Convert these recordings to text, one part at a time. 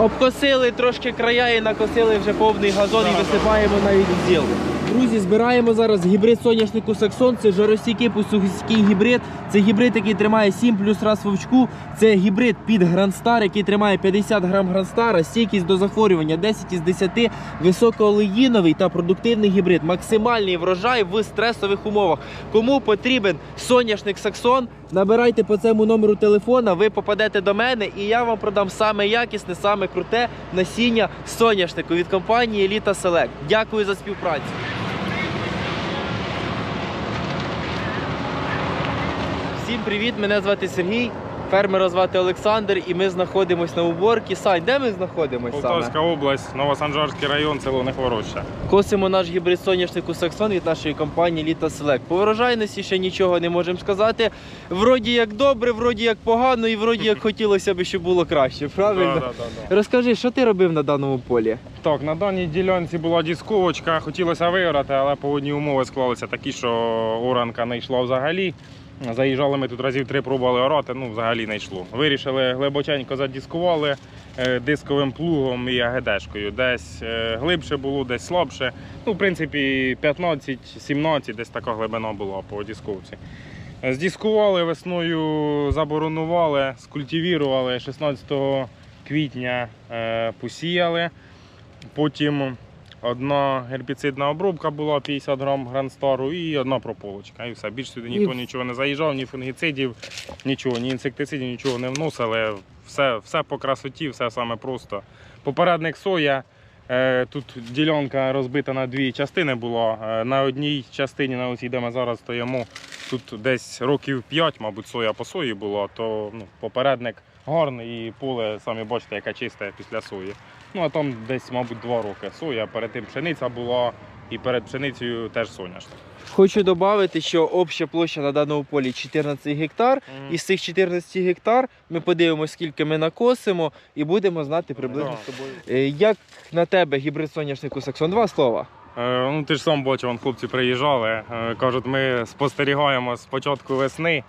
Обкосили трошки края і накосили вже повний газон і висипаємо навіть в. Друзі, збираємо зараз гібрид соняшнику Саксон. Це жаросійкий посухський гібрид. Це гібрид, який тримає 7 плюс раз вовчку. Це гібрид під Грандстар, який тримає 50 грам Грандстара, стійкість до захворювання 10 із 10, високоолеїновий та продуктивний гібрид. Максимальний врожай в стресових умовах. Кому потрібен соняшник Саксон, набирайте по цьому номеру телефона, ви попадете до мене і я вам продам саме якісне, саме круте насіння соняшнику від компанії Еліта Селект. Дякую за співпрацю. Всім привіт! Мене звати Сергій. Фермера звати Олександр, і ми знаходимося на уборці. Сань, де ми знаходимося саме? Полтавська область, Новосанжарський район, село Нехвороща. Косимо наш гібрид соняшнику Саксон від нашої компанії Літа Селект. По врожайності ще нічого не можемо сказати. Вроді як добре, вроді як погано, і вроді як хотілося б, щоб було краще. Правильно? Да, да, да, да. Розкажи, що ти робив на даному полі? Так, на даній ділянці була дісковочка, хотілося виграти, але погодні умови склалися такі, що оранка не йшла взагалі. Заїжджали ми тут разів три пробували орати, ну взагалі не йшло. Вирішили глибоченько задіскували е, дисковим плугом і АГДшкою. Десь е, глибше було, десь слабше. Ну, в принципі, 15-17, десь така глибина була по дісковці. Здіскували весною, заборонували, скультивірували 16 квітня е, посіяли. Потім одна гербіцидна обробка була 50 грам гранстару і одна прополочка. І все. Більше сюди ніхто нічого не заїжджав, ні фунгіцидів, нічого, ні інсектицидів, нічого не вносили. Все, все по красоті, все саме просто. Попередник соя. е, Тут ділянка розбита на дві частини була. Е, На одній частині, на оцій, де ми зараз стоїмо, тут десь років 5, мабуть, соя по сої була, то ну, попередник гарний і поле, самі бачите, яке чисте після сої. Ну а там десь, мабуть, два роки соя. Перед тим пшениця була, і перед пшеницею теж соняшник. Хочу додати, що обща площа на даному полі 14 гектар. Із цих 14 гектар ми подивимося, скільки ми накосимо, і будемо знати приблизно Да. з тобою. Е, Як на тебе гібрид соняшнику Саксон? Два слова. Е, ну, ти ж сам бачив, вон хлопці приїжджали. Е, кажуть, ми спостерігаємо з початку весни.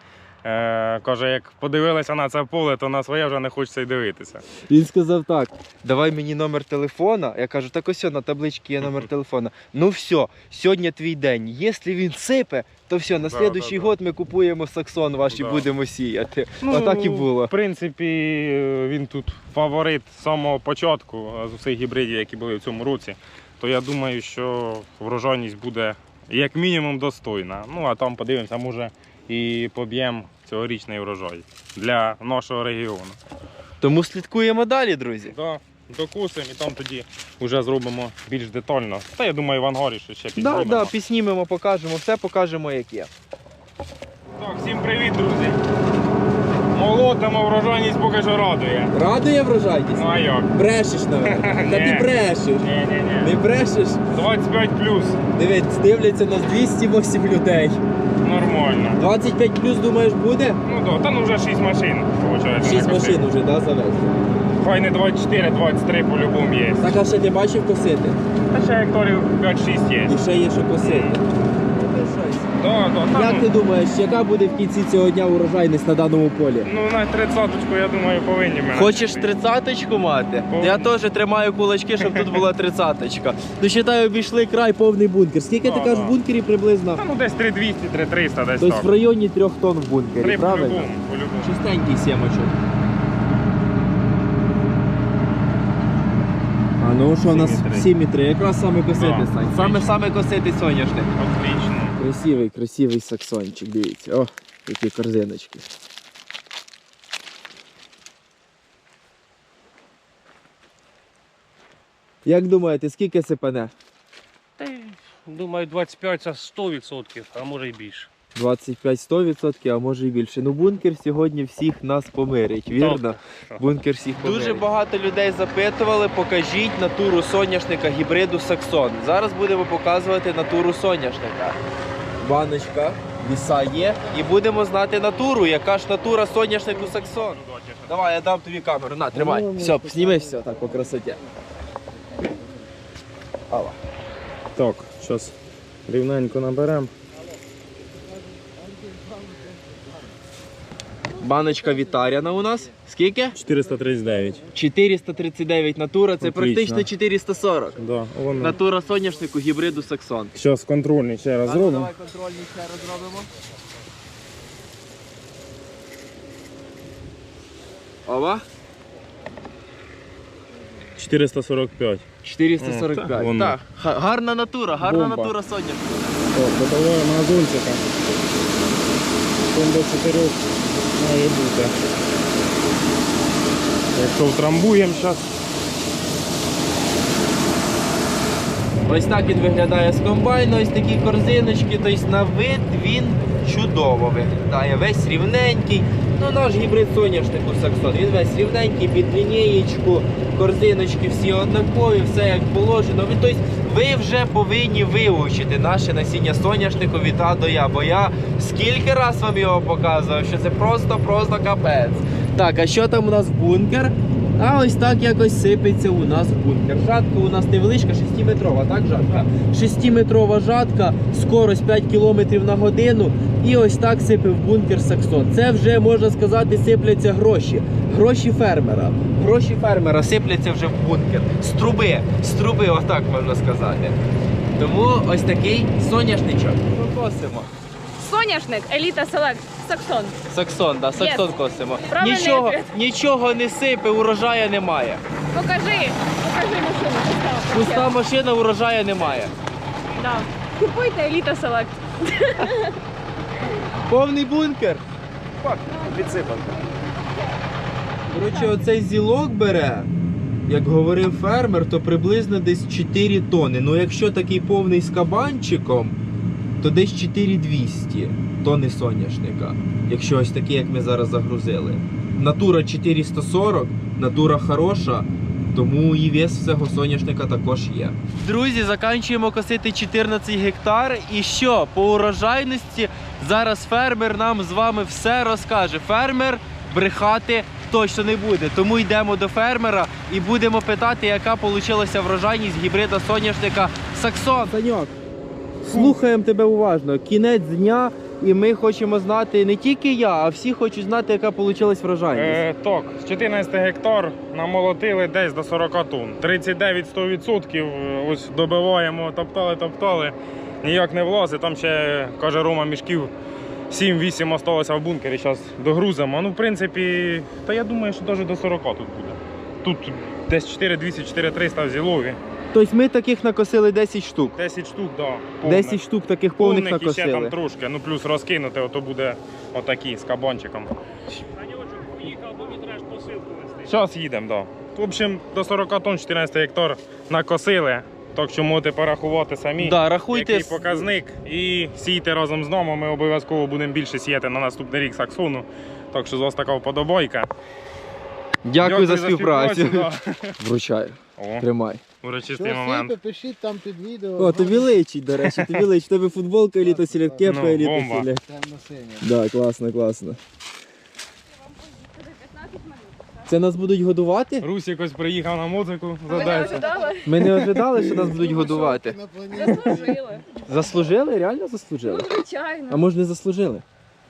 Е, каже, як подивилися на це поле, то на своє вже не хочеться й дивитися. Він сказав так: давай мені номер телефона. Я кажу, так ось на табличці є номер телефона. Ну все, сьогодні твій день. Якщо він сипе, то все, на слідуючий да, да. год ми купуємо саксон ваш і Да. будемо сіяти. Отак і було. В принципі, він тут фаворит з самого початку з усіх гібридів, які були в цьому році. То я думаю, що врожайність буде як мінімум достойна. Ну а там подивимося, може і поб'ємо цьогорічний врожай для нашого регіону. Тому слідкуємо далі, друзі. Да, докусимо і там тоді вже зробимо більш детально. Та я думаю, в ангарі що ще Да, підзнімемо. да, підснімемо, покажемо, все покажемо, як є. Так, всім привіт, друзі. Молотимо, врожайність поки що радує. Радує врожайність? Ну а як? Брешеш, напевно. Та ти брешеш. Ні-ні-ні. Не брешеш? 25 плюс. Дивись, дивляться нас 208 людей. Нормально. 25 плюс, думаєш, буде? Ну так, та ну вже 6 машин, виходить. 6 машин вже, да, завезли? Хай не 24, 23 по-любому є. Так, а ще ти бачив косити? Та ще гекторів 5-6 є. І ще є що косити. Як ну, ти думаєш, яка буде в кінці цього дня урожайність на даному полі? ну на 30-ку, я думаю, повинні ми. Хочеш тридцяточку мати? Повний. Я теж тримаю кулачки, щоб тут була тридцяточка. Ну, считай, обійшли край повний бункер. Скільки ти кажеш в бункері приблизно? Та ну десь 3200, 3300, десь Тобто так. в районі трьох тонн в бункері, Три правильно? по-любому, по-любому. Чистенький сімочок. А ну що у нас 7,3. 7,3, якраз саме косити, Да, Сань. отлично. Саме саме косити соняшник. Отлично. Красивий, красивий саксончик, дивіться. О, які корзиночки. Як думаєте, скільки сипане? Та думаю, 25 це 100%, а може й більше. 25-100%, а може і більше. Ну бункер сьогодні всіх нас помирить, вірно? Так. Бункер всіх помирить. Дуже багато людей запитували, покажіть натуру соняшника гібриду Саксон. Зараз будемо показувати натуру соняшника. Баночка, віса є. І будемо знати натуру, яка ж натура соняшнику Саксон. Давай, я дам тобі камеру. На, тримай. Все, сніми все так по красоті. Ава. Так, зараз рівненько наберемо. Баночка Вітаріна у нас. Скільки? 439. 439 натура, це Отлично. практично 440. Да, воно. Натура соняшнику гібриду Саксон. Зараз контрольний ще раз ну, зробимо. давай контрольний ще раз зробимо. Ова. 445. 445. О, так, воно. так, га- гарна натура, гарна Бомба. натура соняшника. Так, додаємо газончика. Тон до 4 має бути. Якщо втрамбуємо зараз. Ось так він виглядає з комбайну, ось такі корзиночки, тобто на вид він чудово виглядає. Весь рівненький. Ну наш гібрид соняшнику Саксон. Він весь рівненький, під лінієчку, корзиночки всі однакові, все як положено. Ви, тобто, ви вже повинні вивчити наше насіння соняшнику від А до Я. Бо я скільки раз вам його показував, що це просто-просто капець. Так, а що там у нас бункер? А ось так якось сипеться у нас бункер. Жатка у нас невеличка, 6-метрова, так, жатка? 6-метрова жатка, скорость 5 км на годину. І ось так сипив бункер Саксон. Це вже можна сказати, сипляться гроші. Гроші фермера. Гроші фермера сипляться вже в бункер. З труби, з труби, отак можна сказати. Тому ось такий соняшничок. Косимо. Соняшник, еліта селект, саксон. Саксон, да, саксон косимо. Правильний Нічого, відповідь. нічого не сипе, урожаю немає. Покажи, покажи машину. постав. Пуста машина, урожаю немає. Да. Купуйте еліта селект. Повний бункер. Коротше, оцей зілок бере, як говорив фермер, то приблизно десь 4 тони. Ну якщо такий повний з кабанчиком, то десь 4200 тони соняшника. Якщо ось такий, як ми зараз загрузили. Натура 440, натура хороша, тому і вес всього соняшника також є. Друзі, заканчуємо косити 14 гектар. І що? По урожайності зараз фермер нам з вами все розкаже. Фермер брехати точно не буде. Тому йдемо до фермера і будемо питати, яка вийшла врожайність гібрида соняшника Саксон. Саньок, слухаємо тебе уважно. Кінець дня, і ми хочемо знати не тільки я, а всі хочуть знати, яка вийшла врожайність. Е, так, з 14 гектар намолотили десь до 40 тонн. 39-100% ось добиваємо, топтали, топтали. Ніяк не влазить. Там ще, каже Рома, мішків 7-8 осталося в бункері. Зараз догрузимо. Ну, в принципі, та я думаю, що навіть до 40 тут буде. Тут десь 4200 4300 в зілові. Тобто ми таких накосили 10 штук. 10 штук, да, 10 штук таких повних Повних і ще там трошки, ну плюс розкинути, ото буде отакі з кабанчиком. Поїхав, бо він треш посилку вести. Зараз їдемо, да. В общем, до 40 тонн 14 гектар накосили. Так що можете порахувати самі. Да, рахуйте. Який показник і сійте разом з нами. Ми обов'язково будемо більше сіяти на наступний рік саксону. Так що з вас така вподобайка. Дякую, за співпрацю. да. Вручаю. О, Тримай. урочистий момент. пишіть там під відео. О, тобі личить, до речі, тобі личить. Тебе футболка еліта селект, кепка Ну, бомба. Темно-синя. Да, класно, класно. Це нас будуть годувати? Русік ось приїхав на музику, Ви не ожидали? Ми не ожидали, що нас будуть годувати. Заслужили. Заслужили? Реально заслужили? Ну, А може не заслужили?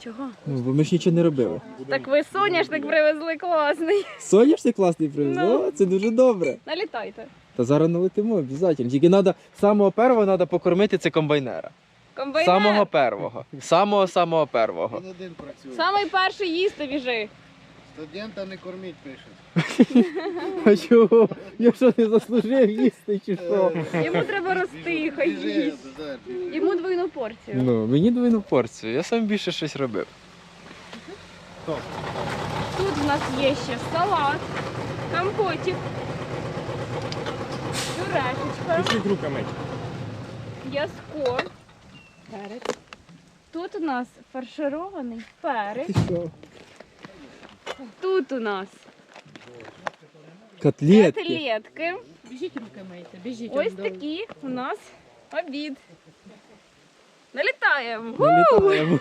Чого? Ну, бо ми ж нічого не робили. Так ви соняшник привезли класний. Соняшник класний привезли? Ну. О, це дуже добре. Налітайте. Та зараз налетимо, обов'язково. Тільки треба, самого первого треба покормити це комбайнера. Комбайнер. Самого первого. Самого самого первого. Він. Самий перший їсти біжи. Студента не корміть пишуть. А чого? Я що не заслужив їсти чи що? Йому треба рости, хай їсть. Йому двойну порцію. Ну, мені двойну порцію, я сам більше щось робив. Тут в нас є ще салат, компотик, пюрешечка, Пішли руками. м'яско. Перець. Тут у нас фарширований перець. Тут у нас Котлетки. котлетки. Біжіть руки мийте, біжіть. Ось до- такі у нас обід. Налітаємо. Налітаємо.